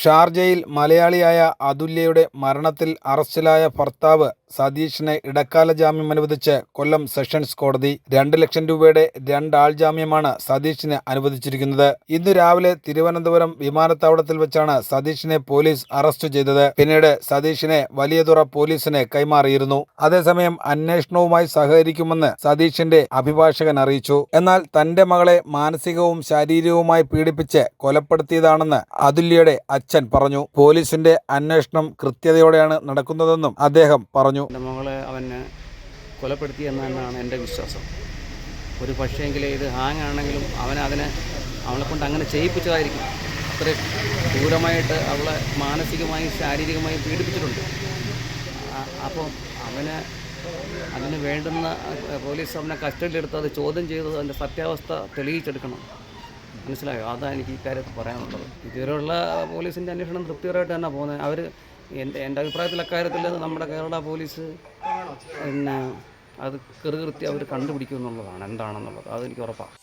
ഷാർജയിൽ മലയാളിയായ അതുല്യയുടെ മരണത്തിൽ അറസ്റ്റിലായ ഭർത്താവ് സതീഷിന് ഇടക്കാല ജാമ്യം അനുവദിച്ച് കൊല്ലം സെഷൻസ് കോടതി രണ്ട് ലക്ഷം രൂപയുടെ രണ്ടാൾ ജാമ്യമാണ് സതീഷിന് അനുവദിച്ചിരിക്കുന്നത്. ഇന്ന് രാവിലെ തിരുവനന്തപുരം വിമാനത്താവളത്തിൽ വെച്ചാണ് സതീഷിനെ പോലീസ് അറസ്റ്റ് ചെയ്തത്. പിന്നീട് സതീഷിനെ വലിയതുറ പോലീസിന് കൈമാറിയിരുന്നു. അതേസമയം അന്വേഷണവുമായി സഹകരിക്കുമെന്ന് സതീഷിന്റെ അഭിഭാഷകൻ അറിയിച്ചു. എന്നാൽ തന്റെ മകളെ മാനസികവും ശാരീരികവുമായി പീഡിപ്പിച്ച് കൊലപ്പെടുത്തിയതാണെന്ന് അതുല്യയുടെ അച്ഛൻ പറഞ്ഞു. പോലീസിന്റെ അന്വേഷണം കൃത്യതയോടെയാണ് നടക്കുന്നതെന്നും അദ്ദേഹം പറഞ്ഞു. എന്റെ മകളെ അവന് കൊലപ്പെടുത്തി എന്നാണ് എന്റെ വിശ്വാസം. ഒരു പക്ഷേങ്കിൽ ഇത് ഹാങ് ആണെങ്കിലും അവൻ അതിനെ അവളെ കൊണ്ട് അങ്ങനെ ചെയ്യിപ്പിച്ചതായിരിക്കും. അത്ര ക്രൂരമായിട്ട് അവളെ മാനസികമായും ശാരീരികമായും പീഡിപ്പിച്ചിട്ടുണ്ട്. അപ്പോൾ അപ്പം അവന് അതിന് വേണ്ടുന്ന പോലീസ് അവനെ കസ്റ്റഡിയിലെടുത്ത് അത് ചോദ്യം ചെയ്തത് അതിന്റെ സത്യാവസ്ഥ തെളിയിച്ചെടുക്കണം. മനസ്സിലായോ? അതാണ് എനിക്ക് ഈ കാര്യത്തിൽ പറയാനുള്ളത്. ഇതുവരെയുള്ള പോലീസിന്റെ അന്വേഷണം തൃപ്തികരമായിട്ട് തന്നെ പോകുന്നത്. അവർ എന്റെ എന്റെ അഭിപ്രായത്തിൽ അക്കാര്യത്തിൽ നമ്മുടെ കേരള പോലീസ് പിന്നെ അത് കൃത്യം അവർ കണ്ടുപിടിക്കും എന്നുള്ളതാണ് എന്താണെന്നുള്ളത് അതെനിക്ക് ഉറപ്പാണ്.